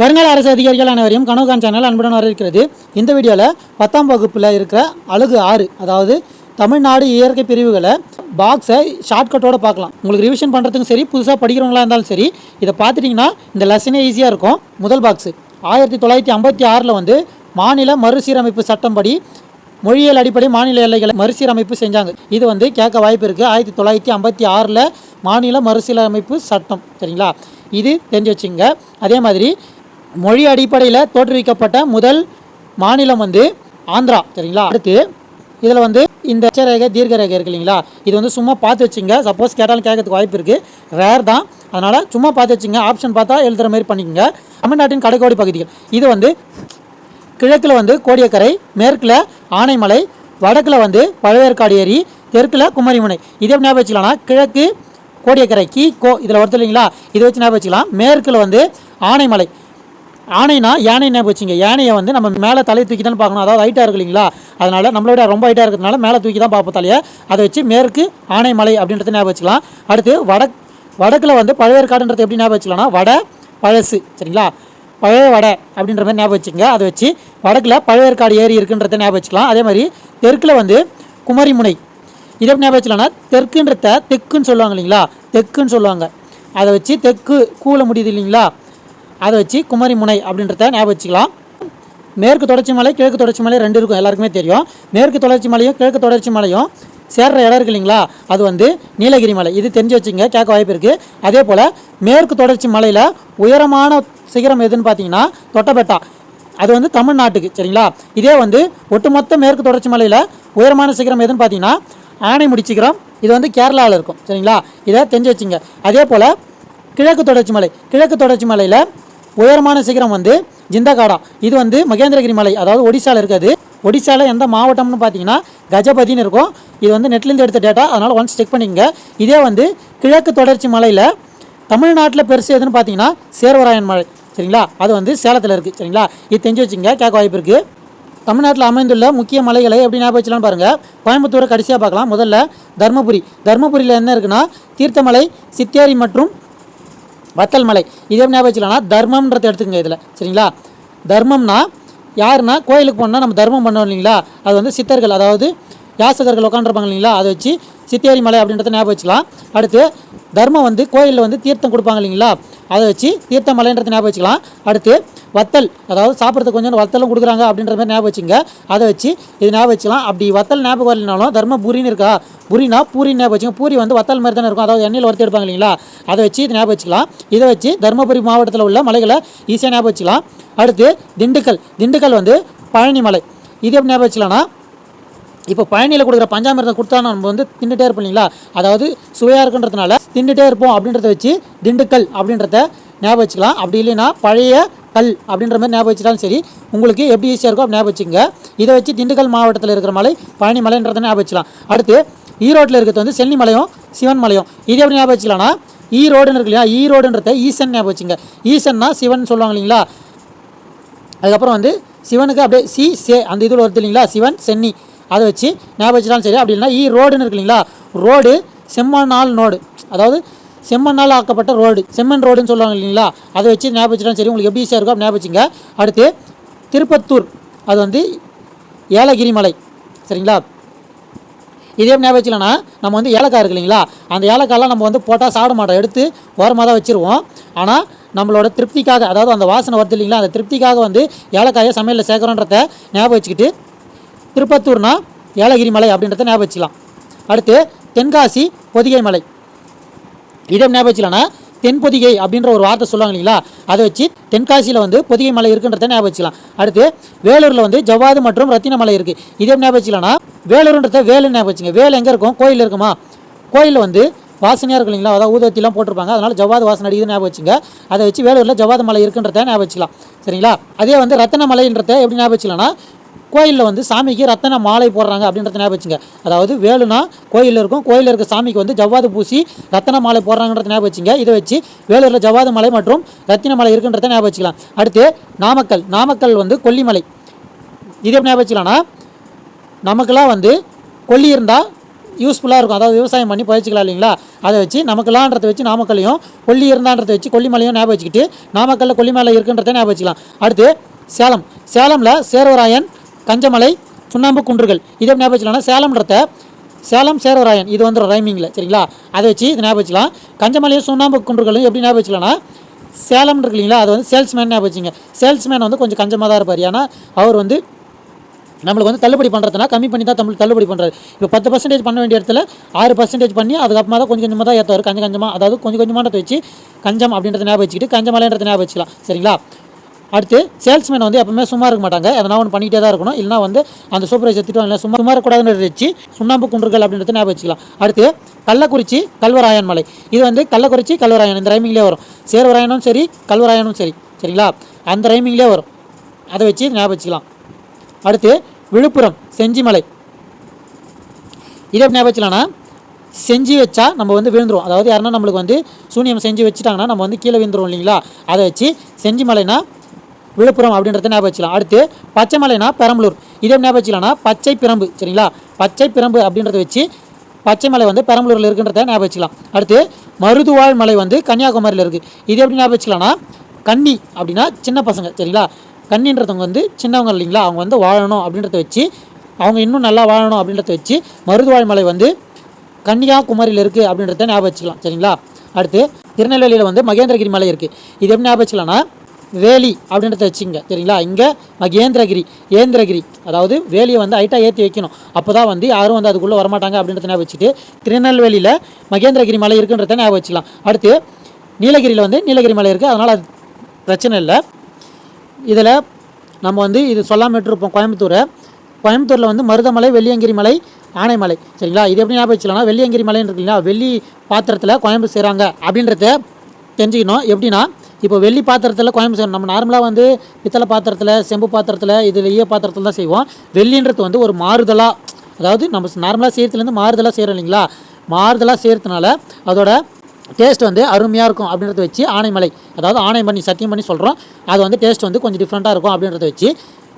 வருங்கால அரசு அதிகாரிகள் அனைவரையும் கனவுகான் சேனல் அன்புடன் வரவேற்கிறது. இந்த வீடியோவில் பத்தாம் வகுப்பில் இருக்கிற அழகு ஆறு அதாவது தமிழ்நாடு இயற்கை பிரிவுகளை பாக்ஸை ஷார்ட்கட்டோடு பார்க்கலாம். உங்களுக்கு ரிவிஷன் பண்ணுறதுக்கும் சரி புதுசாக படிக்கிறவங்களா இருந்தாலும் சரி இதை பார்த்துட்டிங்கன்னா இந்த லெசனே ஈஸியாக இருக்கும். முதல் பாக்ஸு ஆயிரத்தி தொள்ளாயிரத்தி ஐம்பத்தி ஆறில் வந்து மாநில மறுசீரமைப்பு சட்டம்படி மொழியியல் அடிப்படை மாநில எல்லைகளை மறுசீரமைப்பு செஞ்சாங்க. இது வந்து கேட்க வாய்ப்பு இருக்குது ஆயிரத்தி தொள்ளாயிரத்தி ஐம்பத்தி ஆறில் மாநில மறுசீரமைப்பு சட்டம் சரிங்களா? இது தெரிஞ்சு வச்சுங்க அதே மாதிரி மொழி அடிப்படையில் தோற்றுவிக்கப்பட்ட முதல் மாநிலம் வந்து ஆந்திரா சரிங்களா? அடுத்து இதில் வந்து இந்த அச்சரேகை தீர்க்கரேகை இருக்கு இல்லைங்களா? இது வந்து சும்மா பார்த்து வச்சுங்க. சப்போஸ் கேட்டாலும் கேட்கறதுக்கு வாய்ப்பு இருக்குது ரேர் தான். அதனால் சும்மா பார்த்து வச்சுங்க. ஆப்ஷன் பார்த்தா எழுதுகிற மாதிரி பண்ணிக்கோங்க. தமிழ்நாட்டின் கடைக்கோடி பகுதிகள். இது வந்து கிழக்கில் வந்து கோடியக்கரை மேற்கில் ஆனைமலை வடக்கில் வந்து பழவேற்காடு ஏரி தெற்கில் குமரிமுனை. இதே எப்படி ஞாபகம் வச்சுக்கலாம்னா கிழக்கு கோடியக்கரை கி கோ இதில் வருது இல்லைங்களா? இதை வச்சு ஞாபகம் வச்சுக்கலாம். மேற்கில் வந்து ஆனைமலை. ஆனைனா யானை ஞாபகம் வச்சுங்க யானையை வந்து நம்ம மேலே தலையை தூக்கி தான் பார்க்கணும். அதாவது ஹைட்டாக இருக்கு இல்லைங்களா? அதனால் நம்மளோட ரொம்ப ஹைட்டாக இருக்கிறதுனால மேலே தூக்கி தான் பார்ப்போம் தலையை. அதை வச்சு மேற்கு ஆனைமலை அப்படின்றத ஞாபகம் வச்சுக்கலாம். அடுத்து வடக் வடக்கில் வந்து பழவேற்காடுன்றது எப்படி ஞாபகம் வச்சுக்கலாம்னா வட பழசு சரிங்களா? பழைய வடை அப்படின்ற மாதிரி ஞாபகம் வச்சுங்க அதை வச்சு வடக்கில் பழவேற்காடு ஏரி இருக்குன்றத ஞாபகம் வச்சுக்கலாம். அதே மாதிரி தெற்கில் வந்து குமரிமுனை. இதை எப்படி ஞாபகம் வச்சுக்கலாம்னா தெற்குன்றத தெக்குன்னு சொல்லுவாங்க இல்லைங்களா? தெக்குன்னு சொல்லுவாங்க. அதை வச்சு தெற்கு கூல முடியுது இல்லைங்களா? அதை வச்சு குமரி முனை அப்படின்றத ஞாபகம் வச்சுக்கலாம். மேற்கு தொடர்ச்சி மலை கிழக்கு தொடர்ச்சி மலை ரெண்டு இருக்கும் எல்லாருக்குமே தெரியும். மேற்கு தொடர்ச்சி மலையும் கிழக்கு தொடர்ச்சி மலையும் சேர்ற இடம் இருக்கு இல்லைங்களா? அது வந்து நீலகிரி மலை. இது தெரிஞ்சு வச்சுங்க கேட்க வாய்ப்பு இருக்குது அதே போல் மேற்கு தொடர்ச்சி மலையில் உயரமான சிகரம் எதுன்னு பார்த்தீங்கன்னா தொட்டபெட்டா. அது வந்து தமிழ்நாட்டுக்கு சரிங்களா? இதே வந்து ஒட்டுமொத்த மேற்கு தொடர்ச்சி மலையில் உயரமான சிகரம் எதுன்னு பார்த்தீங்கன்னா ஆனைமுடி சிகரம். இது வந்து கேரளாவில் இருக்கும் சரிங்களா? இதை தெரிஞ்சு வச்சுங்க அதே போல் கிழக்கு தொடர்ச்சி மலை. கிழக்கு தொடர்ச்சி மலையில் உயரமான சிகரம் வந்து ஜிந்தகாடா. இது வந்து மகேந்திரகிரி மலை அதாவது ஒடிசாவில் இருக்குது. ஒடிசாவில் எந்த மாவட்டம்னு பார்த்தீங்கன்னா கஜபதினு இருக்கும். இது வந்து நெட்லேருந்து எடுத்த டேட்டா அதனால் ஒன்ஸ் செக் பண்ணிக்கங்க. இதே வந்து கிழக்கு தொடர்ச்சி மலையில் தமிழ்நாட்டில் பெருசு எதுன்னு பார்த்தீங்கன்னா சேர்வராயன் மலை. சரிங்களா? அது வந்து சேலத்தில் இருக்குது சரிங்களா? இது தெரிஞ்சு வச்சுங்க கேட்க வாய்ப்பு இருக்குது தமிழ்நாட்டில் அமைந்துள்ள முக்கிய மலைகளை எப்படி ஞாபகம் வச்சலாம்னு பாருங்கள் கோயம்புத்தூரை கடைசியாக பார்க்கலாம். முதல்ல தர்மபுரி. தர்மபுரியில் என்ன இருக்குன்னா தீர்த்தமலை சித்தேரி மற்றும் வத்தல் மலை. இதே எப்படி ஞாபகம் வச்சுக்கலாம்னா தர்மம்ன்றதை எடுத்துக்கங்க இதில். சரிங்களா? தர்மம்னா யாருன்னா கோயிலுக்கு போனால் நம்ம தர்மம் பண்ணோம் இல்லைங்களா? அது வந்து சித்தர்கள் அதாவது யாசகர்கள் உட்காந்துருப்பாங்க இல்லைங்களா? அதை வச்சு சித்தேரி மலை அப்படின்றத ஞாபகம் வச்சுக்கலாம். அடுத்து தர்மம் வந்து கோயிலில் வந்து தீர்த்தம் கொடுப்பாங்க இல்லைங்களா? அதை வச்சு தீர்த்த மலைன்றத ஞாபகம் வச்சுக்கலாம். அடுத்து வத்தல் அதாவது சாப்பிட்றதுக்கு கொஞ்சம் வத்தலும் கொடுக்குறாங்க அப்படின்ற மாதிரி ஞாபகம் வச்சுங்க. அதை வச்சு இது ஞாபகம் வச்சுக்கலாம். அப்படி வத்தல் ஞாபகம் வரலனாலும் தர்மபுரின்னு இருக்கா? புரினா பூரி ஞாபகம் வச்சுங்க. பூரி வந்து வத்தல் மாதிரி தானே இருக்கும். அதாவது எண்ணெயில் வறுத்து எடுப்பாங்க இல்லைங்களா? அதை வச்சு இது ஞாபகம் வச்சுக்கலாம். இதை வச்சு தருமபுரி மாவட்டத்தில் உள்ள மலைகளை ஈஸியாக ஞாபகம் வச்சுக்கலாம். அடுத்து திண்டுக்கல். திண்டுக்கல் வந்து பழனி மலை. இது எப்படி ஞாபகம் வச்சுக்கலாம்னா இப்போ பழனியில் கொடுக்குற பஞ்சாமிரதம் கொடுத்தா நம்ம வந்து தின்னுட்டே இருப்போம் இல்லைங்களா? அதாவது சுவையாக இருக்குன்றதுனால தின்னுட்டே இருப்போம் அப்படின்றத வச்சு திண்டுக்கல் அப்படின்றத ஞாபகம் வச்சுக்கலாம். அப்படி இல்லைன்னா பழைய கல் அப்படின்ற மாதிரி ஞாபகம் வச்சுட்டாலும் சரி உங்களுக்கு எப்படி ஈஸியாக இருக்கோ ஞாபகம் வச்சுங்க இதை வச்சு திண்டுக்கல் மாவட்டத்தில் இருக்கிற மலை பழனி மலைன்றதை ஞாபகம் வச்சுக்கலாம். அடுத்து ஈரோட்டில் இருக்கிறது வந்து சென்னி மலையும் சிவன் மலையும். இது எப்படி ஞாபகம் வச்சுக்கலாம்னா ஈரோடுன்னு இருக்கு இல்லையா ஈரோடுன்றத ஈசன் ஞாபகம் வச்சுங்க ஈசன்னா சிவன் சொல்லுவாங்க இல்லைங்களா? அதுக்கப்புறம் வந்து சிவனுக்கு அப்படியே சி சே அந்த இதில் வருது இல்லைங்களா சிவன் சென்னி. அதை வச்சு ஞாபகம் வச்சுட்டாலும் சரி அப்படி இல்லைன்னா ஈ ரோடுன்னு இருக்கு இல்லைங்களா ரோடு செம்மநாள் நோடு. அதாவது செம்மண்ணால் ஆக்கப்பட்ட ரோடு. செம்மண் ரோடுன்னு சொல்லுவாங்க இல்லைங்களா? அதை வச்சு ஞாபகம் சரி உங்களுக்கு எப்படி ஈஸியாக இருக்கும் ஞாபகம் வச்சுங்க அடுத்து திருப்பத்தூர். அது வந்து ஏலகிரி மலை சரிங்களா? இதே ஞாபகம் நம்ம வந்து ஏலக்காய் இருக்கு இல்லைங்களா? அந்த ஏலக்காயெல்லாம் நம்ம வந்து போட்டால் சாப்பிட மாட்டோம். எடுத்து ஓரமாக தான் வச்சுருவோம். ஆனால் நம்மளோட திருப்திக்காக அதாவது அந்த வாசனை வருது இல்லைங்களா? அந்த திருப்திக்காக வந்து ஏலக்காயை சமையலில் சேர்க்குறோன்றத ஞாபகம் வச்சுக்கிட்டு திருப்பத்தூர்னா ஏலகிரி மலை அப்படின்றத ஞாபகம் வச்சுக்கலாம் அடுத்து தென்காசி பொதிகை மலை இதை ஞாபகம் தென்பொதிகை அப்படின்ற ஒரு வார்த்தை சொல்லுவாங்க இல்லைங்களா? அதை வச்சு தென்காசியில் வந்து பொதிகை மலை இருக்குன்றத ஞாபகம் வச்சுக்கலாம். அடுத்து வேலூரில் வந்து ஜவ்வாது மற்றும் ரத்தின மலை இருக்குது இதே ஞாபகம் வச்சுக்கலாம்னா வேலூர்ன்றத வேலு ஞாபகம் வச்சுங்க. வேல் எங்கே இருக்கும்? கோயில் இருக்குமா? கோயிலில் வந்து வாசனையாக இருக்கும் இல்லைங்களா? அதாவது ஊதத்திலாம் போட்டிருப்பாங்க. அதனால் ஜவ்வாது வாசனை அடிக்குது ஞாபகம் வச்சுங்க. அதை வச்சு வேலூரில் ஜவ்வாது மலை இருக்குன்றத ஞாபகம் வச்சுக்கலாம். சரிங்களா? அதே வந்து ரத்தின மலைன்றத எப்படி ஞாபகம் வச்சுக்கலாம்னா கோயிலில் வந்து சாமிக்கு ரத்தன மாலை போடுறாங்க அப்படின்றத ஞாபகம் வச்சுங்க. அதாவது வேலுனா கோயிலில் இருக்கும் கோயிலில் இருக்க சாமிக்கு வந்து ஜவ்வாது பூசி ரத்தன மாலை போடுறாங்கன்றத ஞாபகம் வச்சுங்க. இதை வச்சு வேலூரில் ஜவ்வாது மலை மற்றும் ரத்தின மலை இருக்குன்றத ஞாபகம் வச்சுக்கலாம். அடுத்து நாமக்கல் நாமக்கல் வந்து கொல்லிமலை. இது எப்படி ஞாபகம் வச்சுக்கலாம்னா நமக்கெல்லாம் வந்து கொல்லி இருந்தால் யூஸ்ஃபுல்லாக இருக்கும். அதாவது விவசாயம் பண்ணி பயிற்சிக்கலாம் இல்லைங்களா? அதை வச்சு நமக்கெல்லாம்ன்றதை வச்சு நாமக்கல்லையும் கொல்லி இருந்தான்றதை வச்சு கொல்லிமலையும் ஞாபகம் வச்சுக்கிட்டு நாமக்கல்ல கொல்லிமலை இருக்குன்றதை ஞாபகம் வச்சுக்கலாம். அடுத்து சேலம். சேலமில் சேர்வராயன் கஞ்சமலை சுண்ணாம்பு குன்றுகள். இதை ஞாபகம் சேலம்ன்றத சேலம் சேரராயன் இது வந்து ரைமிங்கில் சரிங்களா? அதை வச்சு இது ஞாபகம் வச்சுக்கலாம். கஞ்சமலையும் சுண்ணாம்பு குன்றுகளும் எப்படி ஞாபகம் வச்சுக்கலாம்னா சேலம் இருக்கு இல்லைங்களா அது வந்து சேல்ஸ்மேன் ஞாபகம் வச்சுங்க. சேல்ஸ்மேன் வந்து கொஞ்சம் கஞ்சமாக தான் இருப்பார். ஏன்னா அவர் வந்து நம்மளுக்கு வந்து தள்ளுபடி பண்ணுறதுனா கம்மி பண்ணி தான் தமிழ் தள்ளுபடி பண்ணுறாரு இப்போ பத்து பர்சன்டேஜ் பண்ண வேண்டிய இடத்துல ஆறு பர்சன்டேஜ் பண்ணி அதுக்கப்புறமா தான் கொஞ்சம் கொஞ்சமாக தான் ஏற்றுவார் கஞ்சம் கஞ்சமாக அதாவது கொஞ்சம் கொஞ்சமானதை வச்சு கஞ்சம் அப்படின்றத ஞாபகம் வச்சுக்கிட்டு கஞ்சமலைன்றத ஞாபகம் வச்சுக்கலாம் சரிங்களா? அடுத்து சேல்ஸ்மேன் வந்து எப்பவுமே சும்மா இருக்க மாட்டாங்க. எதனா ஒன்று பண்ணிகிட்டே தான் இருக்கணும். இல்லைனா வந்து அந்த சூப்பர்வைசர் திட்டம் இல்லை சும்மா சும்மா கூடாதுன்னு வச்சு சுண்ணாம்பு குன்றுகள் அப்படின்றத ஞாபகம் வச்சுக்கலாம். அடுத்து கள்ளக்குறிச்சி கல்வராயன் மலை. இது வந்து கள்ளக்குறிச்சி கல்வராயன். இந்த ரைமிங்லேயே வரும். சேர்வராயனும் சரி கல்வராயனும் சரி. சரிங்களா? அந்த ரைமிங்லேயே வரும். அதை வச்சு ஞாபகம் வச்சுக்கலாம். அடுத்து விழுப்புரம் செஞ்சிமலை. இதை எப்படி ஞாபகம் வச்சுக்கலாம்னா செஞ்சு வச்சா நம்ம வந்து விழுந்துரும் அதாவது யாருன்னா நம்மளுக்கு வந்து சூனியம் செஞ்சு வச்சுட்டாங்கன்னா நம்ம வந்து கீழே விழுந்துரும் இல்லைங்களா? அதை வச்சு செஞ்சிமலைனா விழுப்புரம் அப்படின்றத ஞாபகம் வச்சுக்கலாம். அடுத்து பச்சைமலைனா பெரம்பலூர். இதே ஞாபகம் வச்சுக்கலாம்னா பச்சை பிரம்பு சரிங்களா? பச்சை பிரம்பு அப்படின்றத வச்சு பச்சை மலை வந்து பெரம்பலூரில் இருக்குன்றத ஞாபகம் வச்சுக்கலாம். அடுத்து மருதுவாழ் மலை வந்து கன்னியாகுமரியில் இருக்குது இது எப்படி ஞாபகம் வச்சுக்கலாம்னா கன்னி அப்படின்னா சின்ன பசங்க சரிங்களா? கன்னின்றவங்க வந்து சின்னவங்க இல்லைங்களா? அவங்க வந்து வாழணும் அப்படின்றத வச்சு அவங்க இன்னும் நல்லா வாழணும் அப்படின்றத வச்சு மருதுவாழ் மலை வந்து கன்னியாகுமரியில் இருக்குது அப்படின்றத ஞாபகம் வச்சுக்கலாம் சரிங்களா? அடுத்து திருநெல்வேலியில் வந்து மகேந்திரகிரி மலை இருக்குது இது எப்படி ஞாபகம் வச்சுக்கலாம்னா வேலி அப்படின்றத வச்சுங்க சரிங்களா? இங்கே மகேந்திரகிரி ஏந்திரகிரி. அதாவது வேலியை வந்து ஹைட்டாக ஏற்றி வைக்கணும். அப்போ தான் வந்து யாரும் வந்து அதுக்குள்ளே வரமாட்டாங்க அப்படின்றத ஞாபகம் வச்சுட்டு திருநெல்வேலியில் மகேந்திரகிரி மலை இருக்குன்றத ஞாபகம் வச்சுக்கலாம். அடுத்து நீலகிரியில் வந்து நீலகிரி மலை இருக்குது அதனால் அது பிரச்சனை இல்லை. இதில் நம்ம வந்து இது சொல்லாமல் இருப்போம் கோயம்புத்தூரை. கோயம்புத்தூரில் வந்து மருதமலை வெள்ளியங்கிரி மலை ஆனைமலை. சரிங்களா? இது எப்படி ஞாபகம் வச்சுக்கலாம்னா வெள்ளியங்கிரி மலைன்னு இருக்குங்களா வெள்ளி பாத்திரத்தில் கோயம்பு செய்கிறாங்க அப்படின்றத தெரிஞ்சுக்கணும். எப்படின்னா இப்போ வெள்ளி பாத்திரத்தில் கோயம்புத்தூர் நம்ம நார்மலாக வந்து பித்தளை பாத்திரத்தில் செம்பு பாத்திரத்தில் இதில் ஈய பாத்திரத்தில் தான் செய்வோம். வெள்ளின்றது வந்து ஒரு மாறுதலாக அதாவது நம்ம நார்மலாக செய்கிறதுலேருந்து மாறுதலாக செய்கிறோம் இல்லைங்களா? மாறுதலாக செய்கிறதுனால அதோட டேஸ்ட் வந்து அருமையாக இருக்கும் அப்படின்றத வச்சு ஆனைமலை அதாவது ஆணை பண்ணி சத்தியம் பண்ணி சொல்கிறோம் அது வந்து டேஸ்ட் வந்து கொஞ்சம் டிஃப்ரெண்ட்டாக இருக்கும் அப்படின்றத வச்சு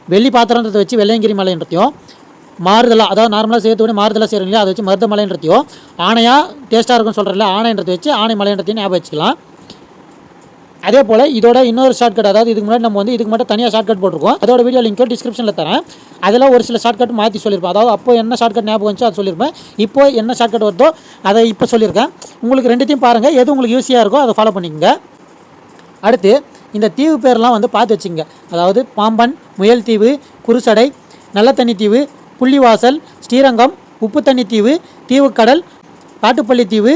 வெள்ளி பாத்திரன்றதை வச்சு வெள்ளையங்கிரி மலைன்றதையும் மாறுதலாக அதாவது நார்மலாக செய்யறது விட மாறுதலாக செய்கிறீங்களா அதை வச்சு மருதமலைன்றதையும் ஆணையாக டேஸ்ட்டாக இருக்கும்னு சொல்கிறல ஆணைன்றதை வச்சு ஆணை மலைன்றதையும் ஞாபகம் வச்சுக்கலாம். அதே போல் இதோட இன்னொரு ஷார்ட்கட் அதாவது இதுக்கு முன்னாடி நம்ம வந்து இதுக்கு மட்டும் தனியாக ஷார்ட்கட் போட்டிருக்கோம். அதோட வீடியோ லிங்க் டிஸ்கிரிப்ஷனில் தரேன். அதெல்லாம் ஒரு சில ஷார்ட்கட் மாற்றி சொல்லியிருப்பேன். அதாவது அப்போ என்ன ஷார்ட்கட் ஞாபகம் வந்துச்சோ அது சொல்லியிருப்பேன். இப்போ என்ன ஷார்ட்கட் வருதோ அதை இப்போ சொல்லியிருக்கேன். உங்களுக்கு ரெண்டுத்தையும் பாருங்கள் எது உங்களுக்கு ஈஸியாக இருக்கோ அதை ஃபாலோ பண்ணிக்கோங்க. அடுத்து இந்த தீவு பேர்லாம் வந்து பார்த்து வச்சுங்க அதாவது பாம்பன் முயல் தீவு குருசடை நல்லத்தண்ணி தீவு புள்ளிவாசல் ஸ்ரீரங்கம் உப்புத்தண்ணி தீவு தீவுக்கடல் காட்டுப்பள்ளி தீவு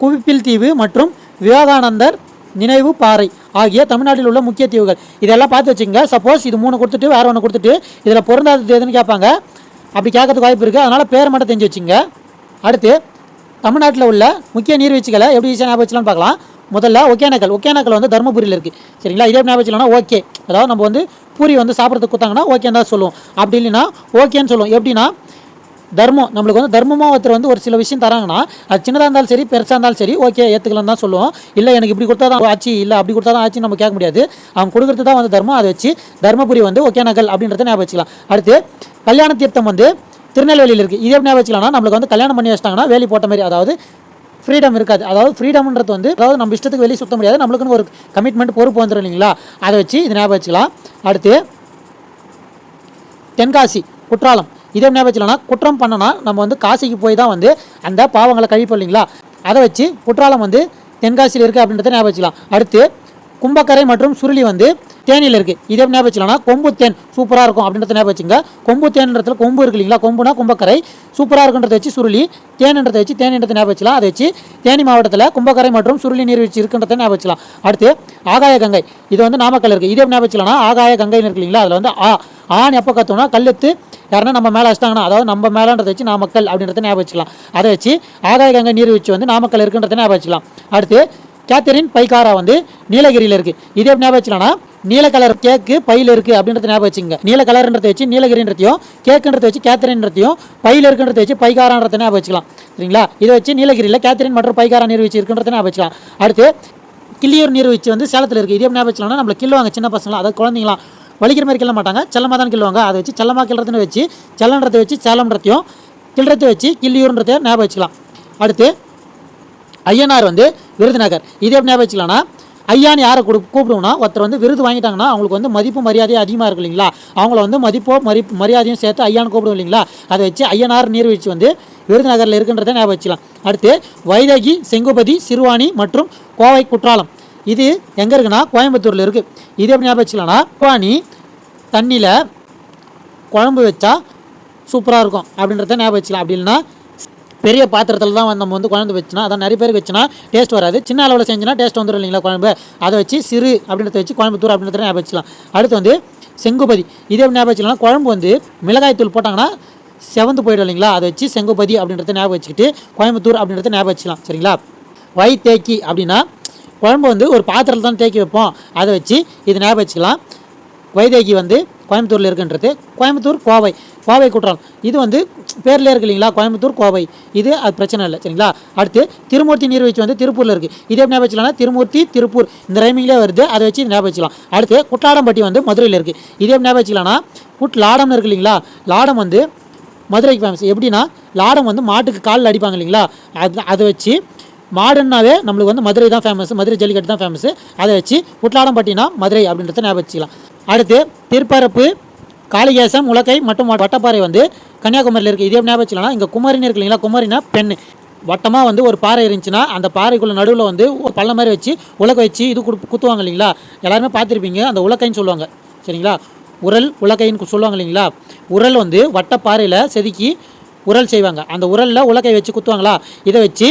குவிப்பில் தீவு மற்றும் விவேகானந்தர் நினைவு பாறை ஆகிய தமிழ்நாட்டில் உள்ள முக்கிய தீவுகள். இதெல்லாம் பார்த்து வச்சுங்க சப்போஸ் இது மூணு கொடுத்துட்டு வேறு ஒன்று கொடுத்துட்டு இதில் பொருந்தாதது எதுன்னு கேட்பாங்க. அப்படி கேட்கறதுக்கு வாய்ப்பு இருக்குது அதனால் பேர் மட்டும் தெரிஞ்சு வச்சுங்க அடுத்து தமிழ்நாட்டில் உள்ள முக்கிய நீர்வீழ்ச்சிகளை எப்படி ஈஸியாக ஞாபகம் வச்சலாம்னு பார்க்கலாம். முதல்ல ஒகேனக்கல். ஒகேனக்கல் வந்து தருமபுரியில் இருக்குது சரிங்களா? இதே ஞாபகம் ஓகே. அதாவது நம்ம வந்து பூரி வந்து சாப்பிட்றதுக்கு கொடுத்தாங்கன்னா ஓகேன்னு தான் சொல்லுவோம். அப்படி இல்லைன்னா ஓகேன்னு சொல்லுவோம். எப்படின்னா தர்மம் நம்மளுக்கு வந்து தர்மமாக ஒருத்தர் வந்து ஒரு சில விஷயம் தராங்கன்னா அது சின்னதாக இருந்தாலும் சரி பெருசாக இருந்தாலும் சரி ஓகே ஏற்றுக்கலாம் தான் சொல்லுவோம். இல்லை எனக்கு இப்படி கொடுத்தா தான் ஆச்சு இல்லை அப்படி கொடுத்தா தான் ஆச்சு நம்ம கேட்க முடியாது. அவங்க கொடுக்குறது தான் வந்து தர்மம் அதை வச்சு தர்மபுரி வந்து ஒகேனக்கல் அப்படின்றத ஞாபகம் வச்சுக்கலாம். அடுத்து கல்யாண தீர்த்தம் வந்து திருநெல்வேலியில் இருக்குது இதே ஞாபகம் வச்சுக்கலாம்னா நம்மளுக்கு வந்து கல்யாணம் பண்ணி வச்சிட்டாங்கன்னா வேலி போட்ட மாதிரி அதாவது ஃப்ரீடம் இருக்காது. அதாவது ஃப்ரீடம்ன்றது வந்து அதாவது நம்ம இஷ்டத்துக்கு வெளியே சுத்த முடியாது. நம்மளுக்குன்னு ஒரு கமிட்மெண்ட் பொறுப்பு வந்துடும் இல்லைங்களா? அதை வச்சு இது ஞாபகம் வச்சுக்கலாம். அடுத்து தென்காசி குற்றாலம். இதே ஞாபகம் குற்றம் பண்ணனா நம்ம வந்து காசிக்கு போய் தான் வந்து அந்த பாவங்களை கழிப்போம் இல்லைங்களா? அதை வச்சு குற்றாலம் வந்து தென்காசியில் இருக்குது அப்படின்றத ஞாபகம் வச்சுக்கலாம். அடுத்து கும்பக்கரை மற்றும் சுருளி வந்து தேனியில் இருக்குது இதே ஞாபகம் வச்சுக்கலாம்னா கொம்பு தேன் சூப்பராக இருக்கும் அப்படின்றத ஞாபகம் வச்சுங்க கொம்பு தேன்ன்றதுல கொம்பு இருக்கு இல்லைங்களா? கொம்புனா கும்பக்கரை. சூப்பராக இருக்குன்றத வச்சு சுருளி தேன்ன்றதை வச்சு தேனின்றதை ஞாபகம் வச்சுலாம் அதை வச்சு தேனி மாவட்டத்தில் கும்பக்கரை மற்றும் சுருளி நீர்வீழ்ச்சி இருக்குன்றத ஞாபகம் வச்சுலாம் அடுத்து ஆகாய கங்கை. இது வந்து நாமக்கல் இருக்குது இதே ஞாபகம் வச்சுக்கலாம்னா ஆகாய கங்கைன்னு இருக்கு இல்லைங்களா? அதில் வந்து ஆ ஆண் எப்போ கத்தோம்னா கல்லெத்து யாருன்னா நம்ம மேலே வச்சிட்டாங்கன்னா அதாவது நம்ம மேலேன்றதை வச்சு நாமக்கல் அப்படின்றத ஞாபகம் வச்சுக்கலாம். அதை வச்சு ஆகாய கங்கை நீர்வீழ்ச்சி வந்து நாமக்கல் இருக்குன்றத ஞாபகம் வச்சுக்கலாம். அடுத்து கேத்தரின் பைக்காரா வந்து நீலகிரியில் இருக்குது இதே ஞாபகம் வச்சுக்கலாம்னா நீல கலர் கேக்கு பையில் இருக்குது அப்படின்றத ஞாபகம் வச்சுங்க நீல கலர்ன்றதை வச்சு நீலகிரின்றதையும் கேக்குன்றதை வச்சு கேத்தரின்றதையும் பையில் இருக்குன்றதை வச்சு பைக்காரான்றதை ஞாபகம் வச்சுக்கலாம். சரிங்களா? இதை வச்சு நீலகிரியில் கேத்தரின் மற்றும் பைக்காரா நீர்வீழ்ச்சி இருக்குன்றதை ஞாபகம் வச்சுக்கலாம். அடுத்து கிள்ளியூர் நீர்வீழ்ச்சி வந்து சேலத்தில் இருக்குது இதே ஞாபகம் வச்சுக்கலாம்னா நம்மளை கிள்ளுவாங்க சின்ன பசங்களாம். அதாவது குழந்தைங்களாம். வலிக்கிற மாதிரி கிள்ள மாட்டாங்க. செல்லமாக தான் கிள்ளுவாங்க. அதை வச்சு செல்லமாக கிள்றதுன்னு வச்சு செல்லன்றதை வச்சு சேலம்ன்றதையும் கிள்றதை வச்சு கிள்ளியூர்ன்றதையும் ஞாபகம் வச்சுக்கலாம். அடுத்து ஐயனார் வந்து விருதுநகர். இது எப்படி ஞாபகம் வச்சுக்கலாம்னா ஐயான்னு யாரை கொடு கூப்பிடுவோம்னா ஒருத்தர் வந்து விருது வாங்கிட்டாங்கன்னா அவங்களுக்கு வந்து மதிப்பு மரியாதையும் அதிகமாக இருக்கும் இல்லைங்களா? அவங்கள வந்து மதிப்போ மரி மரியாதையும் சேர்த்து ஐயான்னு கூப்பிடுவோம் இல்லைங்களா? அதை வச்சு ஐயனார் நீர்வீழ்ச்சி வந்து விருதுநகரில் இருக்குன்றதை ஞாபகம் வச்சுக்கலாம். அடுத்து வைதகி செங்குபதி சிறுவாணி மற்றும் கோவை குற்றாலம். இது எங்கே இருக்குன்னா கோயம்புத்தூரில் இருக்குது இது எப்படி ஞாபகம் வச்சுக்கலாம்னா சிறுவாணி தண்ணியில் குழம்பு வச்சா சூப்பராக இருக்கும் அப்படின்றத ஞாபகம் வச்சுக்கலாம். அப்படி இல்லைன்னா பெரிய பாத்திரத்தில் தான் நம்ம வந்து குழம்பு வச்சுனா அதான் நிறைய பேருக்கு வச்சுனா டேஸ்ட் வராது. சின்ன அளவில் செஞ்சுனா டேஸ்ட் வந்துடும் இல்லைங்களா குழம்பு? அதை வச்சு சிறு அப்படின்றத வச்சு கோயம்புத்தூர் அப்படின்றத ஞாபகம் வச்சுக்கலாம். அடுத்து வந்து செங்குபதி. இதே எப்படி ஞாபகம் வச்சுக்கலாம் குழம்பு வந்து மிளகாய் தூள் போட்டாங்கன்னா செவந்து போயிடும் இல்லைங்களா? அதை வச்சு செங்குபதி அப்படின்றத ஞாபகம் வச்சுக்கிட்டு கோயம்புத்தூர் அப்படின்றத ஞாபகம் வச்சுக்கலாம். சரிங்களா? வை தேக்கி அப்படின்னா குழம்பு வந்து ஒரு பாத்திரத்தில் தான் தேக்கி வைப்போம். அதை வச்சு இது ஞாபகம் வச்சுக்கலாம். வைதேகி வந்து கோயம்புத்தூரில் இருக்குன்றது. கோயம்புத்தூர் கோவை. கோவை குற்றாலம். இது வந்து பேர்லேயே இருக்கு இல்லைங்களா? கோயம்புத்தூர் கோவை. இது அது பிரச்சனை இல்லை சரிங்களா? அடுத்து திருமூர்த்தி நீர்வீழ்ச்சி வந்து திருப்பூரில் இருக்குது இதே எப்படி ஞாபகம் திருமூர்த்தி திருப்பூர். இந்த ரைமிங்லேயே வருது அதை வச்சு இது ஞாபகம் வச்சுக்கலாம். அடுத்து குற்றாலம்பட்டி வந்து மதுரையில் இருக்குது இதே எப்படி ஞாபகம் வச்சுக்கலாம்னா குட் லாடம்னு இருக்கு இல்லைங்களா? லாடம் வந்து மதுரைக்கு ஃபேமஸ் எப்படின்னா லாடம் வந்து மாட்டுக்கு காலில் அடிப்பாங்க இல்லைங்களா? அது அதை வச்சு மாடுன்னாவே நம்மளுக்கு வந்து மதுரை தான் ஃபேமஸ் மதுரை ஜல்லிக்கட்டு தான் ஃபேமஸ் அதை வச்சு குட்லாடம்பட்டினா மதுரை அப்படின்றத ஞாபகம் வச்சுக்கலாம். அடுத்து திருப்பரப்பு காளிகேசம் உலக்கை மற்றும் வட்டப்பாறை வந்து கன்னியாகுமரியில் இருக்குது இதே ஞாபகம் வச்சுலாம் இங்கே குமரின்னு இருக்கு இல்லைங்களா? குமரினா பெண் வட்டமாக வந்து ஒரு பாறை இருந்துச்சுன்னா அந்த பாறைக்குள்ள நடுவில் வந்து ஒரு பள்ளம் மாதிரி வச்சு உலக்க வச்சு இது குத்துவாங்க இல்லைங்களா? எல்லாருமே பார்த்துருப்பீங்க. அந்த உலக்கைன்னு சொல்லுவாங்க. சரிங்களா? உரல் உலக்கைன்னு சொல்லுவாங்க இல்லைங்களா? உரல் வந்து வட்டப்பாறையில் செதுக்கி உரல் செய்வாங்க. அந்த உரலில் உலக்கை வச்சு குத்துவாங்களா? இதை வச்சு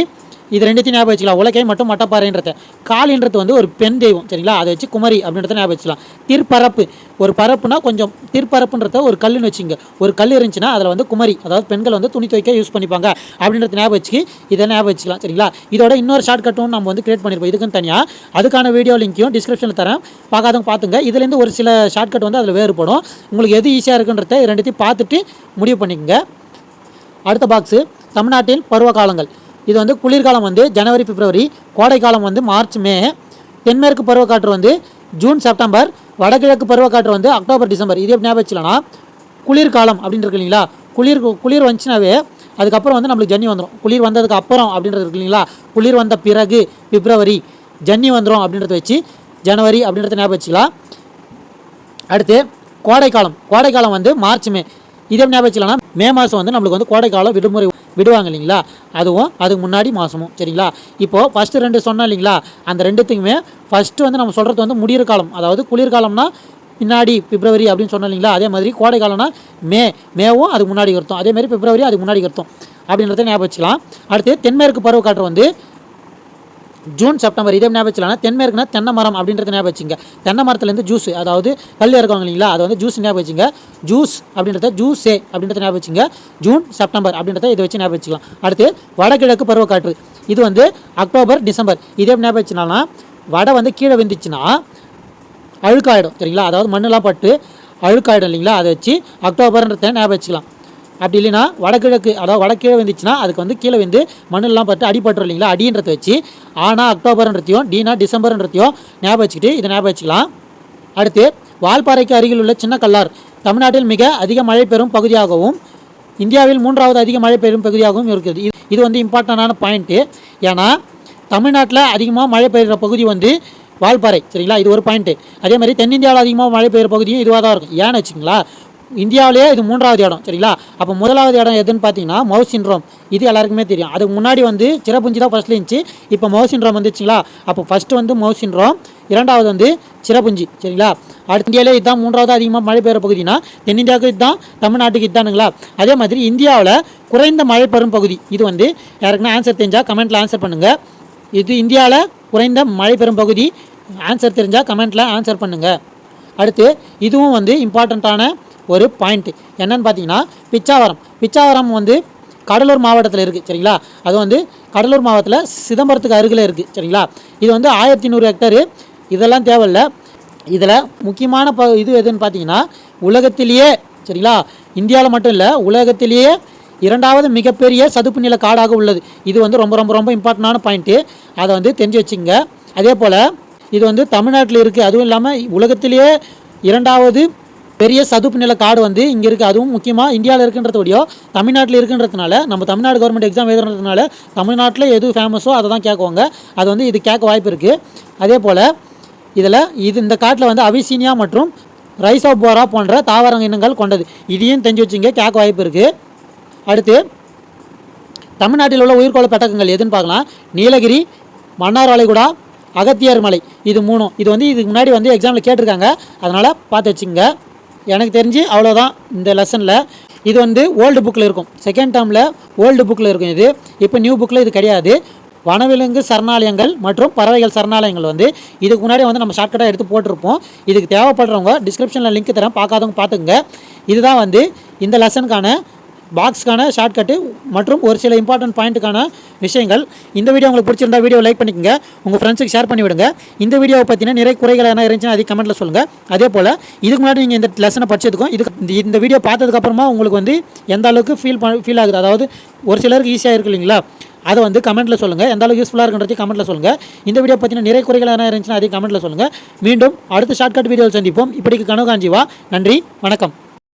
இது ரெண்டுத்தையும் ஞாபகம் வச்சுக்கலாம். உலகை மற்றும் மட்டப்பாறைன்றது. காளின்றது வந்து ஒரு பெண் தெய்வம் சரிங்களா? அதை வச்சு குமரி அப்படின்றத ஞாபகம் வச்சுக்கலாம். திருப்பரப்பு. ஒரு பரப்புனா கொஞ்சம் திருப்பரப்புன்றத ஒரு கல்லுன்னு வச்சுங்க. ஒரு கல் இருந்துச்சுன்னா அதில் வந்து குமரி அதாவது பெண்கள் வந்து துணி துவைக்க யூஸ் பண்ணிப்பாங்க அப்படின்றத ஞாபகம் வச்சு இதை ஞாபகம் வச்சுக்கலாம் சரிங்களா? இதோட இன்னொரு ஷார்ட் கட்டும் நம்ம வந்து கிரியேட் பண்ணியிருப்போம் இதுக்குன்னு தனியாக அதுக்கான வீடியோ லிங்க்கையும் டிஸ்கிரிப்ஷனில் தரேன். பார்க்காதவங்க பார்த்துங்க. இதுலேருந்து ஒரு சில ஷார்ட்கட் வந்து அதில் வேறுபடும். உங்களுக்கு எது ஈஸியாக இருக்குன்றத ரெண்டுத்தையும் பார்த்துட்டு முடிவு பண்ணிக்கோங்க. அடுத்த பாக்ஸு தமிழ்நாட்டின் பருவ காலங்கள் இது வந்து குளிர்காலம் வந்து ஜனவரி பிப்ரவரி கோடைக்காலம் வந்து மார்ச் மே. தென்மேற்கு பருவக்காற்று வந்து ஜூன் செப்டம்பர். வடகிழக்கு பருவக்காற்று வந்து அக்டோபர் டிசம்பர். இது எப்படி ஞாபகம் குளிர்காலம் அப்படின்னு இருக்கு இல்லைங்களா? குளிர் குளிர் வந்துச்சுனாவே அதுக்கப்புறம் வந்து நம்மளுக்கு ஜன்னி வந்துடும் குளிர் வந்ததுக்கு அப்புறம் அப்படின்றது இருக்கு இல்லைங்களா? குளிர் வந்த பிறகு பிப்ரவரி ஜன்னி வந்துடும் அப்படின்றத வச்சு ஜனவரி அப்படின்றத ஞாபகம் வச்சுக்கலாம். அடுத்து கோடைக்காலம். கோடைக்காலம் வந்து மார்ச் மே. இதே ஞாபகம் வச்சுக்கலாம்னா மே மாதம் வந்து நம்மளுக்கு வந்து கோடைக்காலம் விடுமுறை விடுவாங்க இல்லைங்களா? அதுவும் அதுக்கு முன்னாடி மாதமும் சரிங்களா? இப்போது ஃபஸ்ட்டு ரெண்டு சொன்னோம் இல்லைங்களா? அந்த ரெண்டுத்துக்குமே ஃபஸ்ட்டு வந்து நம்ம சொல்கிறது வந்து முடியிற காலம் அதாவது குளிர்காலம்னா பின்னாடி பிப்ரவரி அப்படின்னு சொன்னோம் இல்லைங்களா? அதே மாதிரி கோடைக்காலம்னா மே மேவும் அதுக்கு முன்னாடி அர்த்தம். அதே மாதிரி பிப்ரவரி அதுக்கு முன்னாடி அர்த்தம். அப்படின்றத ஞாபகம் வச்சுக்கலாம். அடுத்து தென்மேற்கு பருவக்காற்று வந்து ஜூன் செப்டம்பர் இதே ஞாபகம் வச்சுலாம் தென்மேற்குனா தென்னை மரம் அப்படின்றத ஞாபகம் வச்சுங்க. தென்னை மரத்துலேருந்து ஜூஸ் அதாவது கல் இறக்குவாங்க இல்லைங்களா அதை வந்து ஜூஸ் ஞாபகம் வச்சுங்க. ஜூஸ் அப்படின்றத ஜூஸே அப்படின்றத ஞாபகம் வச்சுங்க. ஜூன் செப்டம்பர் அப்படின்றத இதை வச்சு ஞாபகம் வச்சுக்கலாம். அடுத்து வடகிழக்கு பருவக்காற்று. இது வந்து அக்டோபர் டிசம்பர். இதே ஞாபகம் வச்சுனாலாம் வடை வந்து கீழே விந்துச்சுன்னா அழுக்காயிடும் சரிங்களா? அதாவது மண்ணெலாம் பட்டு அழுக்காயிடும் இல்லைங்களா? அதை வச்சு அக்டோபர்ன்றத ஞாபகம் வச்சுக்கலாம். அப்படி இல்லைன்னா வடகிழக்கு அதாவது வடக்கீழே வந்துச்சுன்னா அதுக்கு வந்து கீழே வந்து மண்ணெல்லாம் பட்டு அடிபட்டுரும் இல்லைங்களா? அடின்றத வச்சு ஆனால் அக்டோபர்ன்றத்தையும் டீனா டிசம்பர்ன்றத்தையும் ஞாபகம் வச்சுக்கிட்டு இதை ஞாபகம் வச்சுக்கலாம். அடுத்து வால்பாறைக்கு அருகில் உள்ள சின்ன கல்லார். தமிழ்நாட்டில் மிக அதிக மழை பெறும் பகுதியாகவும் இந்தியாவில் மூன்றாவது அதிக மழை பெறும் பகுதியாகவும் இருக்குது இது- இது வந்து இம்பார்ட்டண்டான பாயிண்ட்டு ஏன்னா தமிழ்நாட்டில் அதிகமாக மழை பெய்கிற பகுதி வந்து வால்பாறை சரிங்களா? இது ஒரு பாயிண்ட்டு அதே மாதிரி தென்னிந்தியாவில் அதிகமாக மழை பெய்கிற பகுதியும் இதுவாக தான் இருக்கும். ஏன்னு வச்சுங்களா இந்தியாவிலேயே இது மூன்றாவது இடம் சரிங்களா? அப்போ முதலாவது இடம் எதுன்னு பார்த்தீங்கன்னா மவுஸ் சின்ரோம் இது எல்லாருக்குமே தெரியும். அதுக்கு முன்னாடி வந்து சிறப்புஞ்சி தான் ஃபஸ்ட்டில் இருந்துச்சு. இப்போ மவுஸ் சின்ரோம் வந்துச்சுங்களா? அப்போ ஃபஸ்ட்டு வந்து மவுஸ் சின்ரோம் இரண்டாவது வந்து சிறப்புஞ்சி சரிங்களா? அடுத்த இந்தியாவிலே இதுதான் மூன்றாவது அதிகமாக மழை பெய்கிற பகுதினா தென்னிந்தியாவுக்கு இதுதான் தமிழ்நாட்டுக்கு இதுதானுங்களா? அதே மாதிரி இந்தியாவில் குறைந்த மழை பெறும் பகுதி இது வந்து யாருக்குன்னா ஆன்சர் தெரிஞ்சால் கமெண்ட்டில் ஆன்சர் பண்ணுங்கள் இது இந்தியாவில் குறைந்த மழை பெறும் பகுதி ஆன்சர் தெரிஞ்சால் கமெண்ட்டில் ஆன்சர் பண்ணுங்கள் அடுத்து இதுவும் வந்து இம்பார்ட்டண்ட்டான ஒரு பாயிண்ட் என்னென்னு பார்த்தீங்கன்னா பிச்சாவரம். பிச்சாவரம் வந்து கடலூர் மாவட்டத்தில் இருக்குது சரிங்களா? அது வந்து கடலூர் மாவட்டத்தில் சிதம்பரத்துக்கு அருகில் இருக்குது சரிங்களா? இது வந்து ஆயிரத்தி நூறு ஹெக்டரு இதெல்லாம் தேவையில்ல. இதில் முக்கியமான ப இது எதுன்னு பார்த்தீங்கன்னா உலகத்திலேயே சரிங்களா? இந்தியாவில் மட்டும் இல்லை உலகத்திலேயே இரண்டாவது மிகப்பெரிய சதுப்பு நில காடாக உள்ளது. இது வந்து ரொம்ப ரொம்ப ரொம்ப இம்பார்ட்டண்டான பாயிண்ட்டு அதை வந்து தெரிஞ்சு வச்சுங்க அதே போல் இது வந்து தமிழ்நாட்டில் இருக்குது அதுவும் இல்லாமல் உலகத்திலேயே இரண்டாவது பெரிய சதுப்பு நில காடு வந்து இங்கே இருக்குது அதுவும் முக்கியமாக இந்தியாவில் இருக்குன்றதோடையோ தமிழ்நாட்டில் இருக்குன்றதுனால நம்ம தமிழ்நாடு கவர்மெண்ட் எக்ஸாம் எழுதுறதுனால தமிழ்நாட்டில் எது ஃபேமஸோ அதை தான் கேட்குவாங்க. அது வந்து இது கேட்க வாய்ப்பு இருக்குது அதே போல் இதில் இது இந்த காட்டில் வந்து அவிசீனியா மற்றும் ரைஸ் ஓபோரா போன்ற தாவர இனங்கள் கொண்டது. இதையும் தெரிஞ்சு வச்சுங்க கேட்க வாய்ப்பு இருக்குது அடுத்து தமிழ்நாட்டில் உள்ள உயிர்கோள பெட்டகங்கள் எதுன்னு பார்க்கலாம். நீலகிரி மன்னார் வளைகுடா அகத்தியர் மலை இது மூணும். இது வந்து இதுக்கு முன்னாடி வந்து எக்ஸாமில் கேட்டிருக்காங்க. அதனால் பார்த்து வச்சுங்க. எனக்கு தெரிஞ்சு அவ்வளோதான் இந்த லெசனில் இது வந்து ஓல்டு புக்கில் இருக்கும். செகண்ட் டேர்மில் ஓல்டு புக்கில் இருக்கும் இது. இப்போ நியூ புக்கில் இது கிடையாது. வனவிலங்கு சரணாலயங்கள் மற்றும் பறவைகள் சரணாலயங்கள் வந்து இதுக்கு முன்னாடி வந்து நம்ம ஷார்ட்கட்டாக எடுத்து போட்டிருப்போம். இதுக்கு தேவைப்படுறவங்க டிஸ்கிரிப்ஷனில் லிங்க் தரேன். பார்க்காதவங்க பார்த்துங்க இதுதான் வந்து இந்த லெசனுக்கான பாக்ஸ்க்கான ஷார்ட்கட்டு மற்றும் ஒரு சில இம்பார்ட்டன்ட் பாயிண்ட்டுக்கான விஷயங்கள். இந்த வீடியோ உங்களுக்கு பிடிச்சிருந்தா வீடியோ லைக் பண்ணிக்கங்க. உங்கள் ஃப்ரெண்ட்ஸுக்கு ஷேர் பண்ணி விடுங்க இந்த வீடியோவை பார்த்தீங்கன்னா நிறைய குறைகள் எதனா இருந்துச்சுன்னா அது கமெண்ட்டில் சொல்லுங்கள் அதே போல் இதுக்கு முன்னாடி நீங்கள் இந்த லெசனை படிச்சதுக்கும் இதுக்கு இந்த- வீடியோ பார்த்ததுக்கப்புறமா உங்களுக்கு வந்து எந்த அளவுக்கு ஃபீல் ஃபீல் ஆகுது? அதாவது ஒரு சிலருக்கு ஈஸியாக இருக்கு இல்லைங்களா? அதை வந்து கமெண்ட்டில் சொல்லுங்கள் எந்த அளவுக்கு யூஸ்ஃபுல்லாக இருக்குன்றது கமெண்ட்டில் சொல்லுங்கள் இந்த வீடியோ பற்றின நிறைய குறைகள் எதனா இருந்துச்சுன்னா அதையும் கமெண்ட்டில் சொல்லுங்கள் மீண்டும் அடுத்த ஷார்ட்கட் வீடியோவில் சந்திப்போம். இப்படிக்கு கனகாஞ்சிவா நன்றி. வணக்கம்.